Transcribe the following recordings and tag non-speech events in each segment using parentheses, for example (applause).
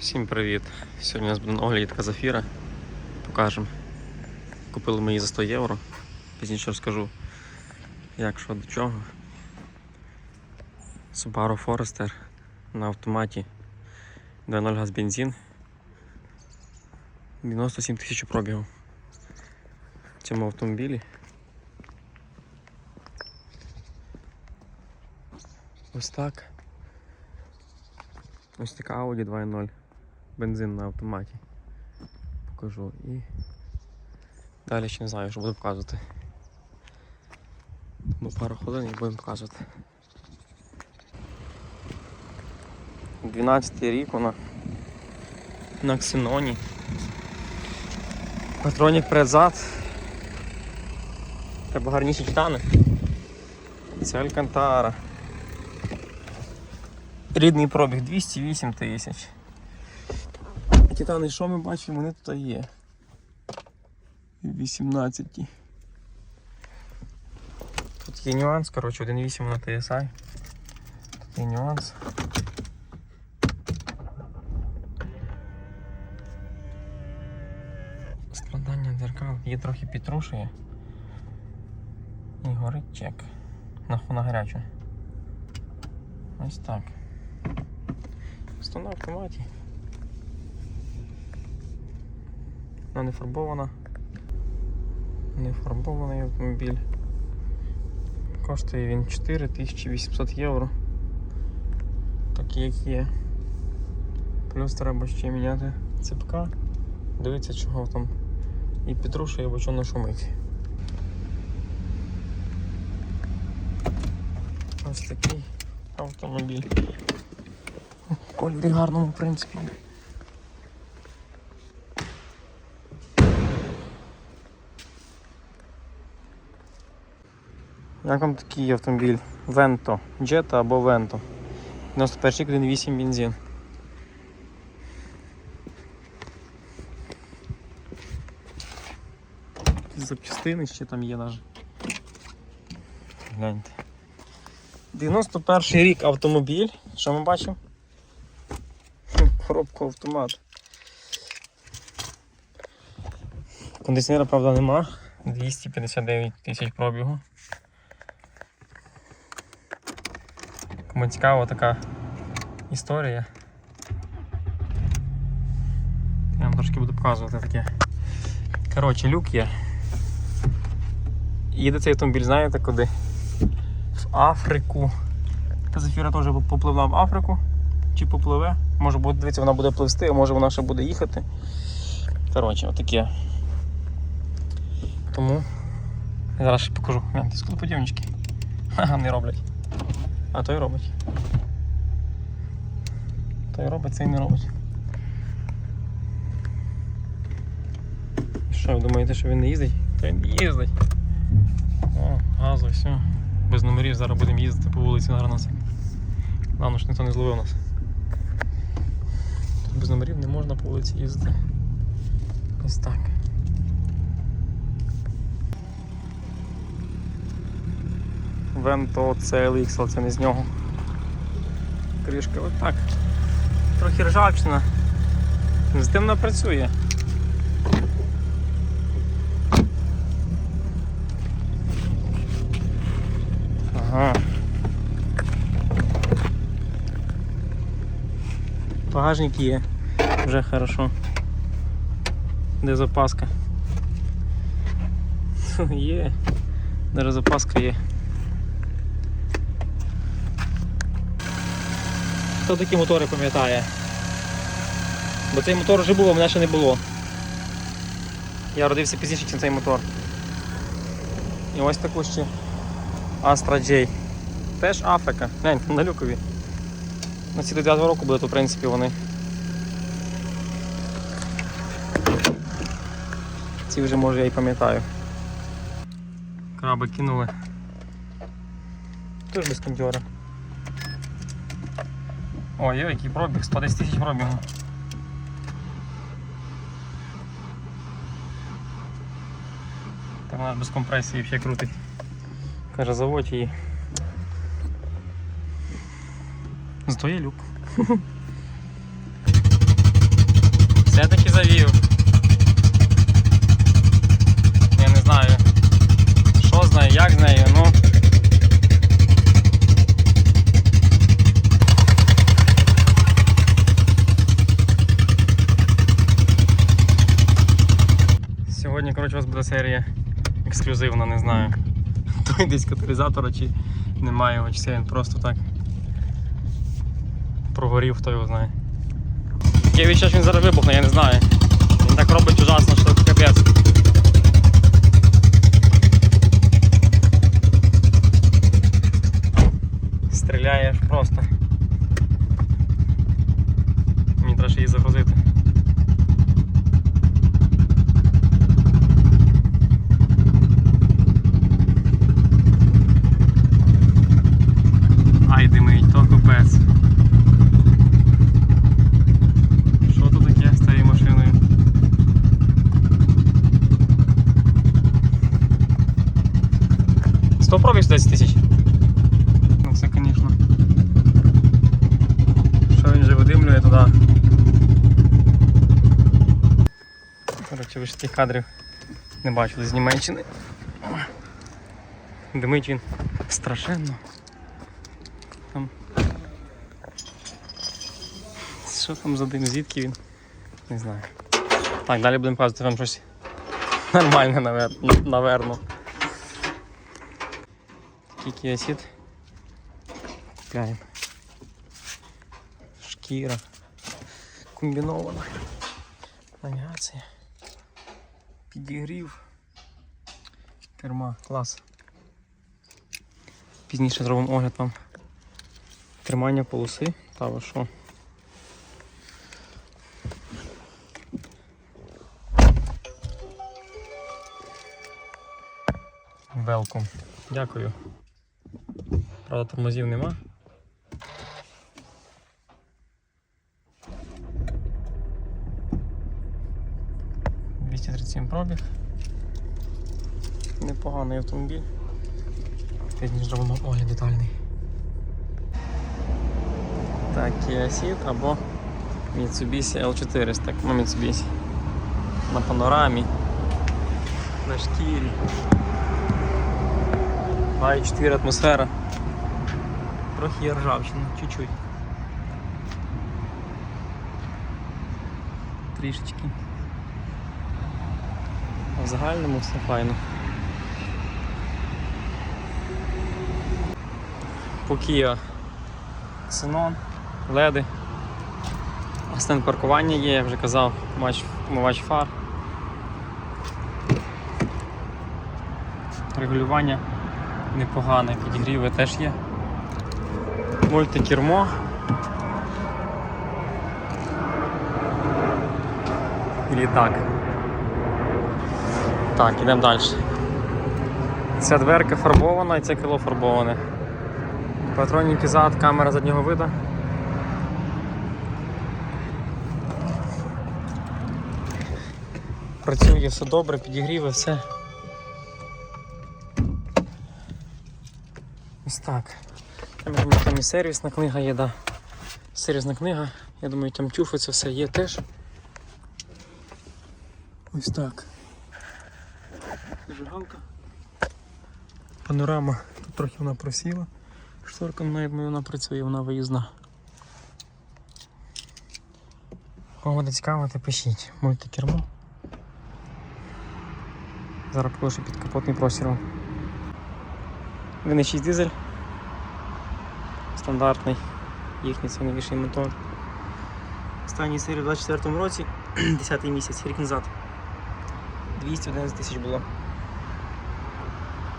Всім привіт! Сьогодні у нас буде на огляді така зафіра. Покажемо. Купили ми її за 100 євро. Пізніше розкажу, як що до чого. Subaru Forester на автоматі 2.0 газ бензин. 97 тисяч пробігу. В цьому автомобілі. Ось так. Ось така Audi 2.0. Бензин на автоматі. Покажу і. Далі ще не знаю, що буду показувати. Тому пару хвилин і будемо показувати. 12 рік вона на ксеноні. Патронік перед-зад. Треба гарніші титани. Це Алькантара. Рідний пробіг 208 тисяч. Титани, що ми бачимо, вони тут є. 18. Тут є нюанс, коротше, 1.8 на TSI. Тут є нюанс. Складання дзеркал є трохи підтрушує. І горить чек. На, на гарячу. Ось так. Сто на автоматі. Вона не фарбована. Не фарбований автомобіль. Коштує він 4800 євро. Такий як є. Плюс треба ще міняти цепка. Дивіться чого там. І підрушує, або чого не шумить. Ось такий автомобіль. Кольорі гарному, в принципі. Як вам такий автомобіль? Венто, Jetta або Венто. 91 рік 1.8 бензин. Запчастини ще там є навіть. Гляньте. 91 рік автомобіль. Що ми бачимо? (laughs) Коробку автомат. Кондиціонера, правда, нема. 259 тисяч пробігу. Кому цікава така історія. Я вам трошки буду показувати таке. Коротше, люк є. Їде цей автомобіль, знаєте куди? В Африку. Та Зефіра теж попливла в Африку. Чи попливе? Може буде дивіться, вона буде пливсти, а може вона ще буде їхати. Коротше, отаке. Тому я зараз ще покажу. Гляньте, склоподівнички. (laughs) Ха, не роблять. А той робить. Той робить, цей не робить. Що, ви думаєте, що він не їздить? Та він їздить. О, газу, все. Без номерів зараз будемо їздити по вулиці на нас. Главное, що ніхто не зловив нас. Тут без номерів не можна по вулиці їздити. Ось так. Венто CLX, але це не з нього. Кришка отак. Трохи ржавчина. З тим вона працює. Ага. Багажник є. Вже хорошо. Де запаска? (laughs) Є. Де запаска є. Хто такі мотори пам'ятає? Бо цей мотор вже був, а мене ще не було. Я родився пізніше, ніж цей мотор. І ось таку ще Astra J. Теж Африка. Глянь, на люкові. На ці до 9 року були, то в принципі вони. Ці вже може я і пам'ятаю. Краби кинули. Теж без кондьора. Ой, ой, який пробіг, 110 тисяч пробігу. Там вона без компресії ще крутить. Каже, заводь її. Зато є люк. (laughs) Все-таки завів. Я не знаю, що з нею, як з нею, ну. Сьогодні, коротше, у вас буде серія ексклюзивна, не знаю. (laughs) Той десь каталізатора чи немає чи це він просто так прогорів, хто його знає. Я відчув, що він зараз вибухне, я не знаю. Він так робить ужасно, що капець. Стріляє аж просто. Мені треба ще її загрузити. Ай, димить, то капець. Що тут таке з цією машиною? Сто пробіг 10 тисяч? Ну це, звісно. Що він же видимлює туди? Тих кадрів не бачили з Німеччини. Димить він страшенно. Там. Що там за дим? Звідки він? Не знаю. Так, далі будемо показувати вам щось нормальне, навер- наверно. Такий кіосід. Купляємо. Шкіра. Комбінована. Навігація. Підігрів. Керма. Клас. Пізніше зробимо огляд вам. Тримання полоси. Та ви що? Велком. Дякую. Правда, тормозів нема. Пробіг. Непоганий автомобіль. Пізніше зробимо огляд детальний. Так, Kia Ceed або Mitsubishi L400. Так, ну Mitsubishi. На панорамі. На шкірі. 2,4 атмосфера. Трохи є ржавчина, чуть-чуть. Трішечки. Загальному все файно. По Kia Xenon, леди. Асистент паркування є, я вже казав, матч, умивач фар. Регулювання непогане, підігріви теж є. Мультикермо. Літак. Так, ідемо далі. Ця дверка фарбована і це крило фарбоване. Патронники зад, камера заднього виду. Працює все добре, підігріви, все. Ось так. Там, я думаю, там і сервісна книга є, да. Сервісна книга. Я думаю, там тюфи це все є теж. Ось так. Зажигалка. Панорама. Тут трохи вона просіла. Шторка, я думаю, вона працює, вона виїзна. Кого буде цікавити, пишіть. Мультикермо. Зараз покажу підкапотний простір. вам. 1.6 дизель. Стандартний. Їхній це новіший мотор. Останній серії в 24-му році, (clears throat) 10 місяць, рік назад. 211 тисяч було.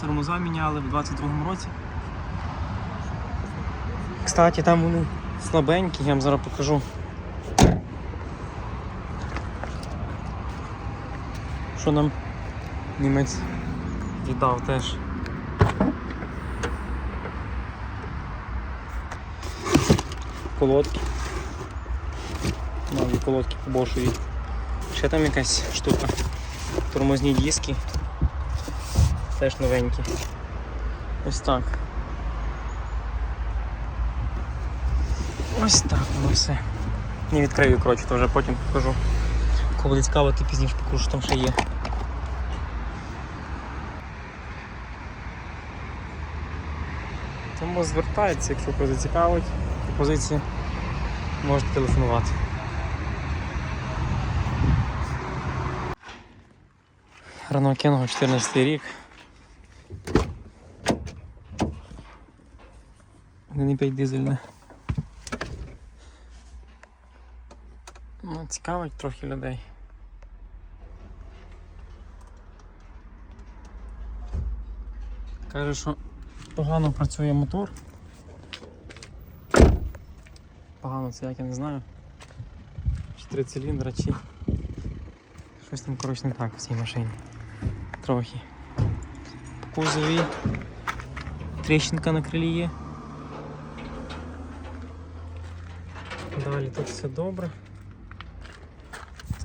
Тормоза міняли в 22-му році. Кстати, там вони слабенькі, я вам зараз покажу. Що нам німець віддав теж. Колодки. Нові колодки побошують. Ще там якась штука. Тормозні диски. Теж новенькі. Ось так. Ось так воно все. Не відкрию, коротше, то вже потім покажу. Кого буде цікаво, то пізніше покажу, що там ще є. Тому звертається, якщо когось зацікавить пропозиції, можете телефонувати. Рано кинув 14 рік. 1,5 дизельне. Ну, цікавить трохи людей. Каже, що погано працює мотор. Погано це як я не знаю. Чи три циліндра, чи щось там коротше не так в цій машині. Трохи. По кузові тріщинка на крилі є. Далі тут все добре.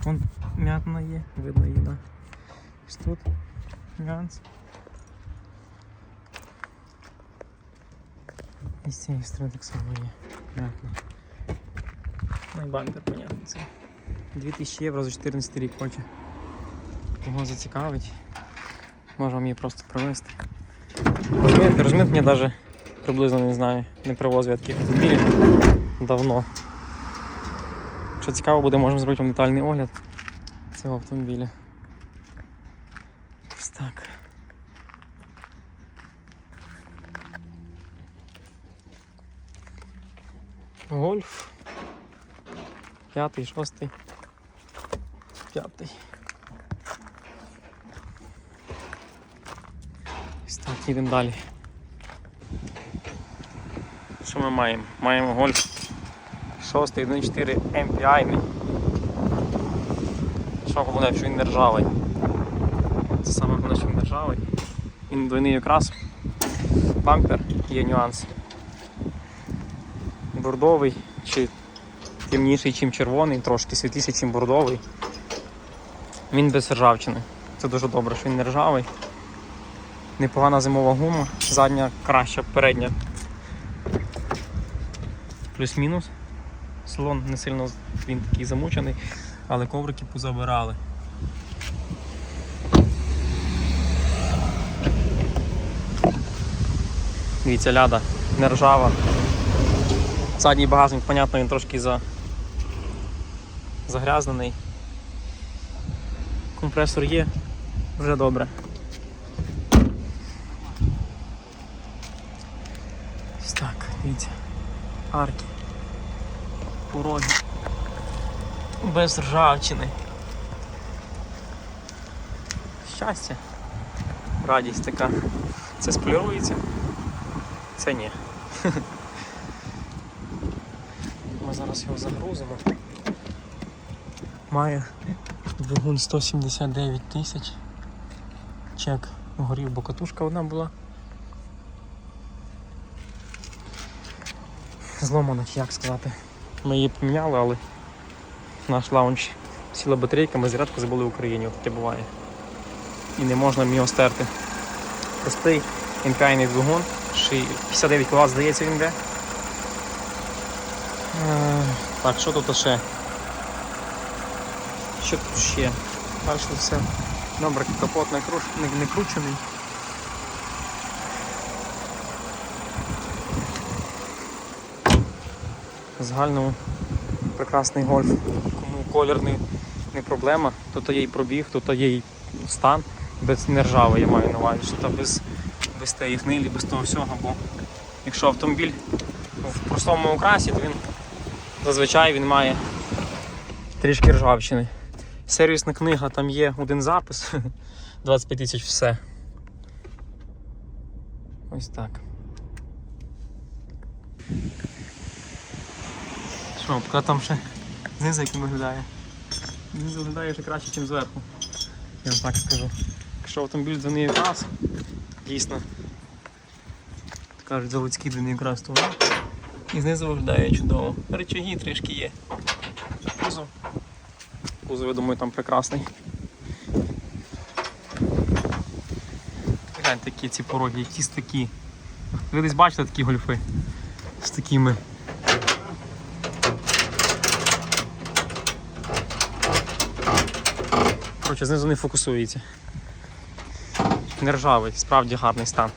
Вон м'ятна є, видно її, да. Ось тут ганс. І з цієї сторони так само є м'ятна. Ну і бампер, понятно, це. 2000 євро за 14 рік хоче. Кого зацікавить, можу вам її просто привезти. Розмітки, розмітки я навіть приблизно не знаю, не привозив я таких автомобілів давно. Якщо цікаво буде, можемо зробити вам детальний огляд цього автомобіля. Ось так. Гольф. П'ятий, шостий. П'ятий. Ось так, їдемо далі. Що ми маємо? Маємо гольф 6 1.4 MPI. Що головне, що він не ржавий. Це саме головне, що він не ржавий. Він двойний якраз. Бампер є нюанс. Бордовий чи темніший, ніж червоний, трошки світліший, ніж бордовий. Він без ржавчини. Це дуже добре, що він не ржавий. Непогана зимова гума, задня краща, передня. Плюс-мінус. Салон не сильно він такий замучений, але коврики позабирали. Дивіться, ляда, не ржава. Задній багажник, понятно, він трошки за... загрязнений. Компресор є, вже добре. Так, дивіться. Арки. Пороги. Без ржавчини. Щастя. Радість така. Це сполірується. Це ні. (laughs) Ми зараз його загрузимо. Має двигун 179 тисяч. Чек горів, бо катушка одна була. Зломана, як сказати. Ми її поміняли, але наш лаунч сіла батарейка, ми зарядку забули в Україні, таке буває. І не можна його стерти. Простий MPI двигун, 59 кВт, здається, він йде. Е, Так, що тут ще? Що тут ще? Бачите, все. Добре, капот не кручений. Загальному прекрасний гольф. Кому колір не, не проблема, тут є і пробіг, тут є і стан без нержави, я маю на увазі, що без, без тієї гнилі, без того всього. Бо якщо автомобіль в простому окрасі, то він зазвичай він має трішки ржавчини. Сервісна книга, там є один запис, (laughs) 25 тисяч все. Ось так. Що, там ще знизу як він виглядає. Знизу виглядає ще краще, ніж зверху. Я вам так скажу. Якщо автомобіль двойний якраз, дійсно. Кажуть, заводський двойний якраз то. І знизу виглядає чудово. Речаги трішки є. Кузов. Кузов, я думаю, там прекрасний. Гляньте, які ці пороги, якісь такі. Ви десь бачите такі гольфи з такими. Коротше, знизу не фокусується. Не ржавий, справді гарний стан.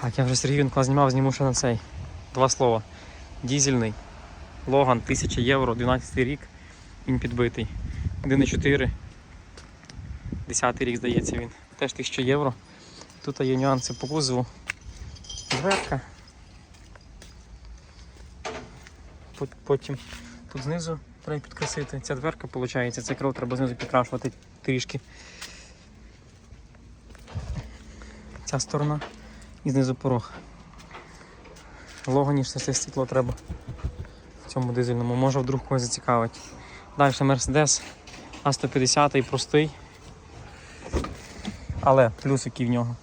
Так, я вже Сергій Вінкла знімав, зніму ще на цей. Два слова. Дізельний. Логан 1000 євро, 12 рік. Він підбитий. 1,4. 10 рік, здається, він. Теж 1000 євро. Тут є нюанси по кузову. Дверка. Потім тут знизу треба підкрасити. Ця дверка, виходить, цей кров треба знизу підкрашувати трішки. Ця сторона і знизу порог. Логаніше це світло треба в цьому дизельному, може вдруг когось зацікавить. Далі Mercedes А150 простий. Але плюс який в нього.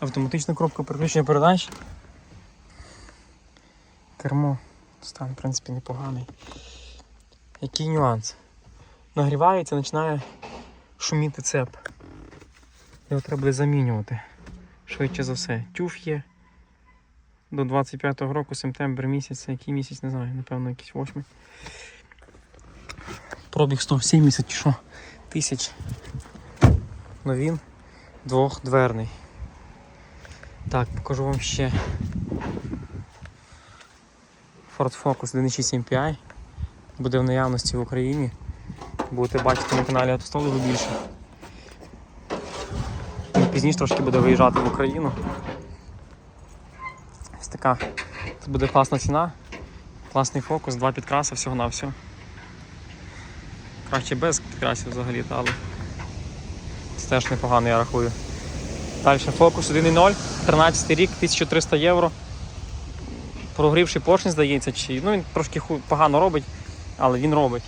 Автоматична коробка переключення передач. Кермо. Стан, в принципі, непоганий. Який нюанс? Нагрівається, починає шуміти цеп. Його треба буде замінювати. Швидше за все. Тюф є. До 25-го року, сентябрь місяць, який місяць, не знаю, напевно, якийсь восьмий. Пробіг 170 чи що? Тисяч. Ну він двохдверний. Так, покажу вам ще. Ford Focus 1.6 MPI. Буде в наявності в Україні. Будете бачити на каналі Автостолу більше. Пізніше трошки буде виїжджати в Україну. Ось така. Тут буде класна ціна, класний фокус, два підкраси всього на всього. Краще без підкрасів взагалі, але це теж непогано, я рахую. Далі фокус 1.0, 13 рік, 1300 євро. Прогрівший поршень, здається, чи ну він трошки погано робить, але він робить.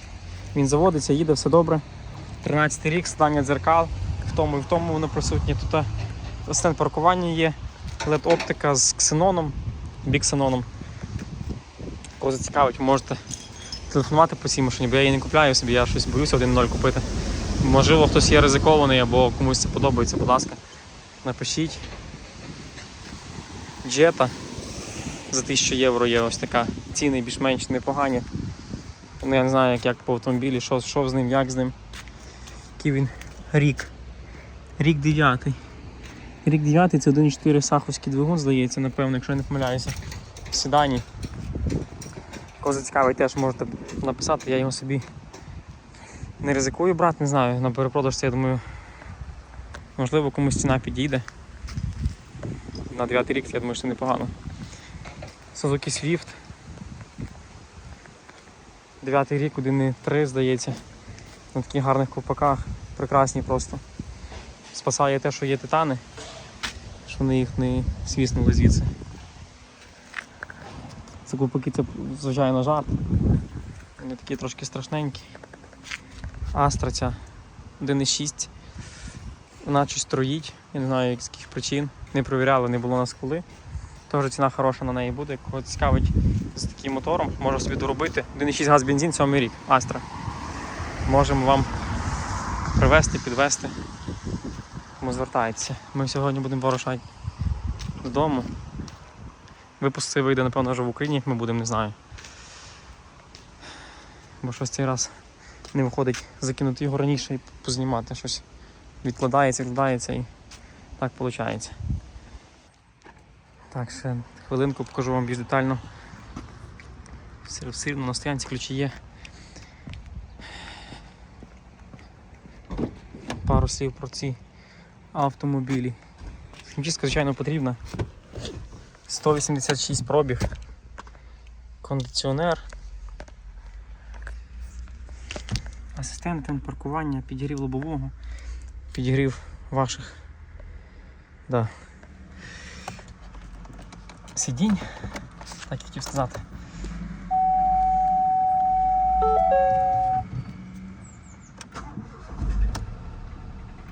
Він заводиться, їде, все добре. 13 рік, складання дзеркал, в тому і в тому воно присутнє. Тут стенд паркування є, led оптика з ксеноном, біксеноном. Кого зацікавить, можете телефонувати по цій машині, бо я її не купляю собі, я щось боюся 1.0 купити. Можливо, хтось є ризикований або комусь це подобається, будь ласка, напишіть. Джета за 1000 євро є ось така. Ціни більш-менш непогані. Ну, я не знаю, як, як по автомобілі, що, що з ним, як з ним. Який він рік. Рік 9. Рік 9 це 1.4 саховський двигун, здається, напевно, якщо я не помиляюся. В седані. Кого зацікавить, теж можете написати, я його собі не ризикую брати, не знаю, на перепродаж це, я думаю, можливо комусь ціна підійде. На 9 рік, я думаю, що непогано. Suzuki Swift. 9 рік, 1.3, здається. На таких гарних ковпаках. Прекрасні просто. Спасає те, що є титани, що вони їх не свіснули звідси. Це ковпаки це звичайно жарт. Вони такі трошки страшненькі. Астра ця 1.6. Вона щось троїть, я не знаю з яких причин. Не провіряли, не було на скули. Теж ціна хороша на неї буде. Кого цікавить з таким мотором, може собі доробити. 1.6 газ бензин, 7 рік, Астра. Можемо вам привезти, підвезти. Тому звертається. Ми сьогодні будемо вирушати додому. Випуск цей вийде, напевно, вже в Україні, ми будемо, не знаю. Бо щось цей раз не виходить закинути його раніше і познімати щось. Відкладається, відкладається і так виходить. Так, ще хвилинку покажу вам більш детально. Все все рівно на стоянці ключі є. Пару слів про ці автомобілі. Хімчистка, звичайно, потрібна. 186 пробіг. Кондиціонер. Асистент паркування, підігрів лобового, підігрів ваших. Да. Сидінь, так хотів сказати.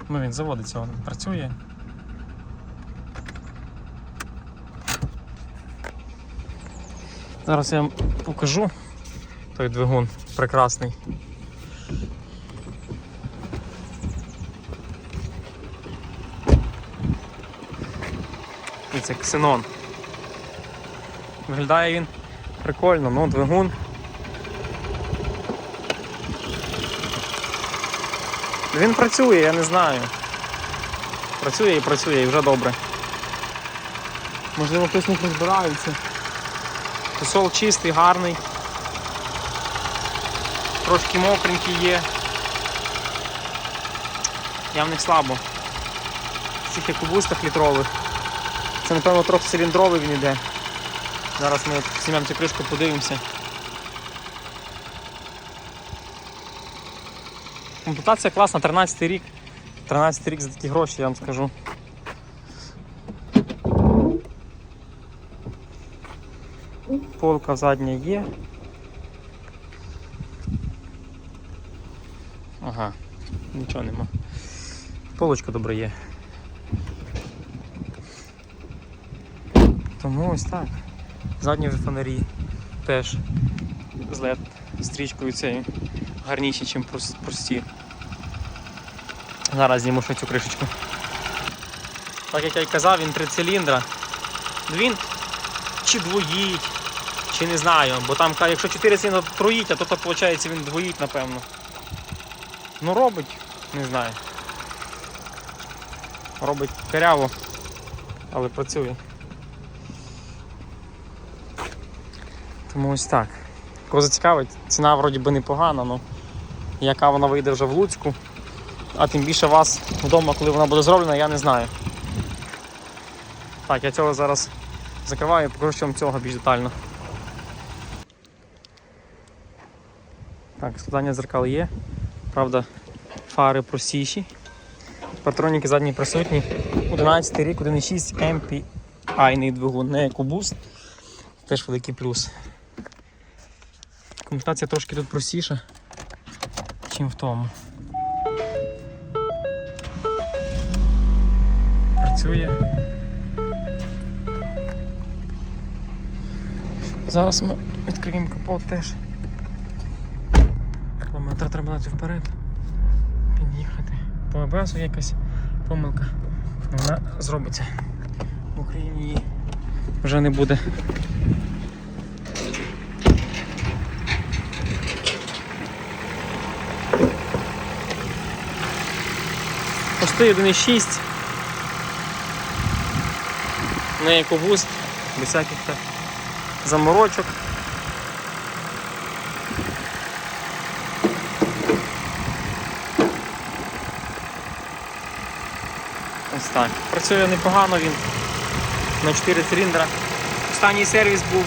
Ну він заводиться, він працює. Зараз я вам покажу той двигун прекрасний. Це ксенон. Виглядає він прикольно, ну двигун. Він працює, я не знаю. Працює і працює, і вже добре. Можливо, хтось них розбирається. Тусол чистий, гарний. Трошки мокренький є. Я в них слабо. В цих екобустах літрових. Це, напевно, трьохциліндровий він іде. Зараз ми знімемо цю кришку, подивимося. Комплектація класна, 13 рік. 13 рік за такі гроші, я вам скажу. Полка задня є. Ага, нічого нема. Полочка добре є. Тому ось так. Задні вже фонарі теж з LED стрічкою цією гарніші, ніж прості. Зараз зніму ще цю кришечку. Так як я й казав, він три циліндра. Він чи двоїть, чи не знаю, бо там якщо 4 циліндра троїть, а то, то виходить він двоїть, напевно. Ну робить, не знаю. Робить коряво, але працює. Тому ось так. Кого зацікавить, ціна вроді би непогана, але яка вона вийде вже в Луцьку, а тим більше вас вдома, коли вона буде зроблена, я не знаю. Так, я цього зараз закриваю і покажу вам цього більш детально. Так, складання дзеркал є. Правда, фари простіші. Патроніки задні присутні. 11 рік, 1.6 MPI двигун, не EcoBoost. Теж великий плюс. Комплектація трошки тут простіша, ніж в тому. Працює. Зараз ми відкриємо капот теж. Кілометр треба дати вперед. Під'їхати. По АБС якась помилка. Вона зробиться. В Україні її вже не буде. Пусти 1.6. Не екобуст, без всяких так заморочок. Ось так. Працює непогано він на 4 циліндра. Останній сервіс був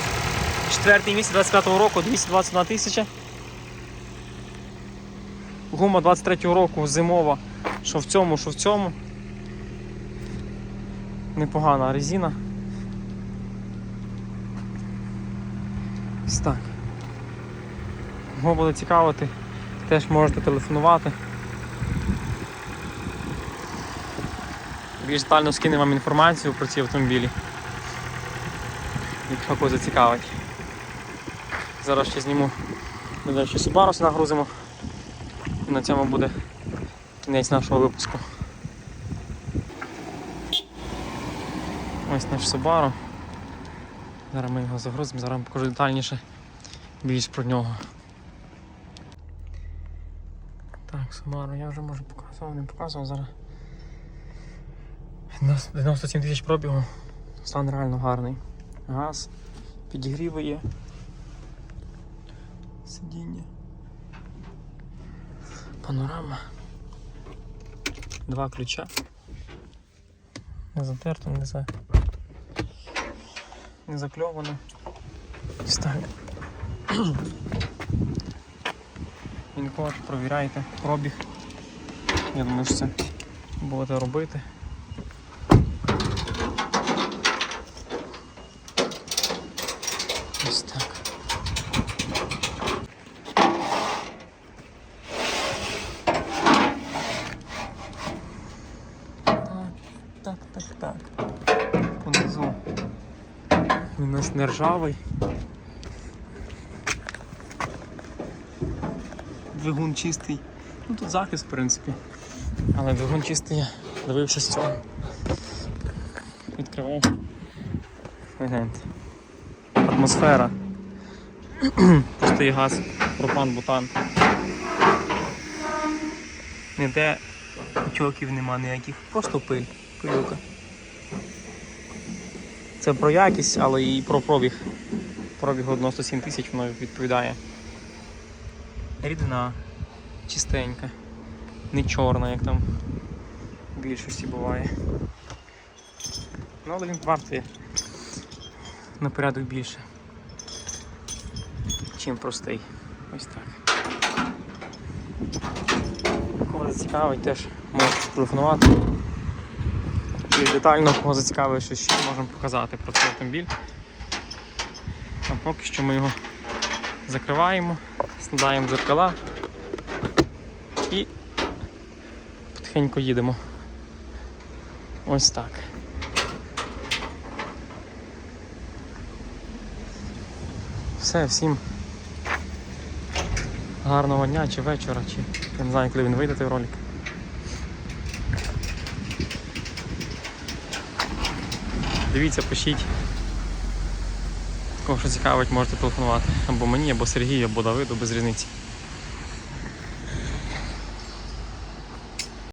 4 місяць 25 року, 221 тисяча. Гума 23 року зимова, що в цьому, що в цьому. Непогана резина. Ось так. Кого буде цікавити, теж можете телефонувати. Більш детально скину вам інформацію про ці автомобілі. Якщо когось зацікавить. Зараз ще зніму ми далі Subaru нагрузимо. І на цьому буде кінець нашого випуску. Ось наш Subaru. Зараз ми його загрузимо, зараз покажу детальніше більш про нього. Так, Subaru я вже може показував, не показував зараз. 97 тисяч пробігу. Стан реально гарний. Газ, підігріви є. Сидіння. Панорама. Два ключа. Не затерто, не за... Не закльовано. Ось так. Він-код, провіряйте, пробіг. Я думаю, що це будете робити. Ось так. Так, так, так, так. Понизу. Він у нас не ржавий. Двигун чистий. Ну тут захист, в принципі. Але двигун чистий я дивився з цього. Відкривав. Гляньте. Атмосфера. (clears throat) Пустий газ, пропан, бутан. Ніде утьоків нема ніяких, просто пиль, пилюка. Це про якість, але і про пробіг. Пробіг 97 тисяч воно відповідає. Рідина чистенька, не чорна, як там в більшості буває. Ну, але він вартий на порядок більше, чим простий. Ось так. Кого зацікавить, теж можете телефонувати. Більш детально, кого зацікавить, що ще можемо показати про цей автомобіль. А поки що ми його закриваємо, складаємо дзеркала і потихеньку їдемо. Ось так. Все, всім гарного дня чи вечора, чи я не знаю, коли він вийде той ролик. Дивіться, пишіть. Кого що цікавить, можете телефонувати. Або мені, або Сергію, або Давиду, без різниці.